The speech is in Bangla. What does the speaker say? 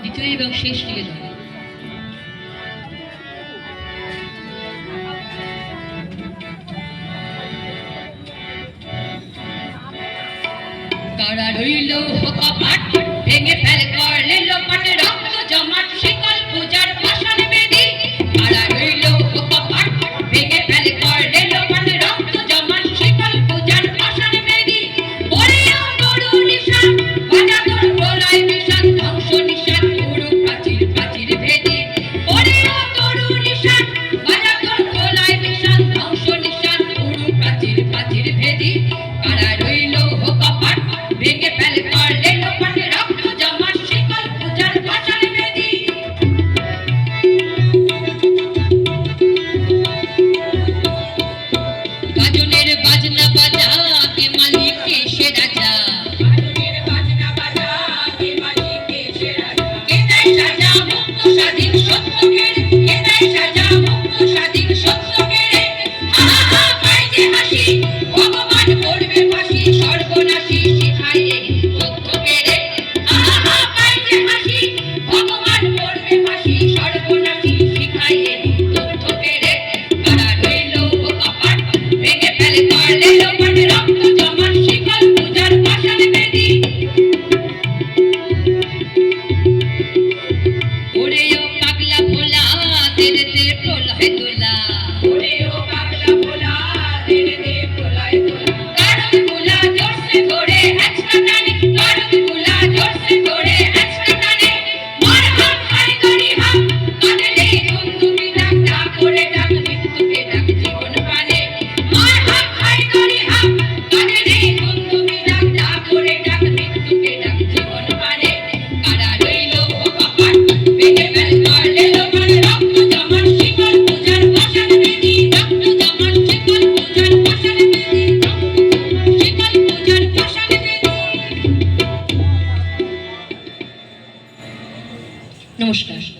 দ্বিতীয় এবং শেষ দিকে যাবে। তারা রইল হকা পাঠ But I don't তেরে দে পোলাই তোলা ওরে ও পাগলা পোলা তেরে দে পোলাই তোলা কারণ পোলা জোরসে ধরে আজকা টানে কারণ পোলা জোরসে ধরে আজকা টানে মোর হাম হাই গড়ি হাম Namaskar.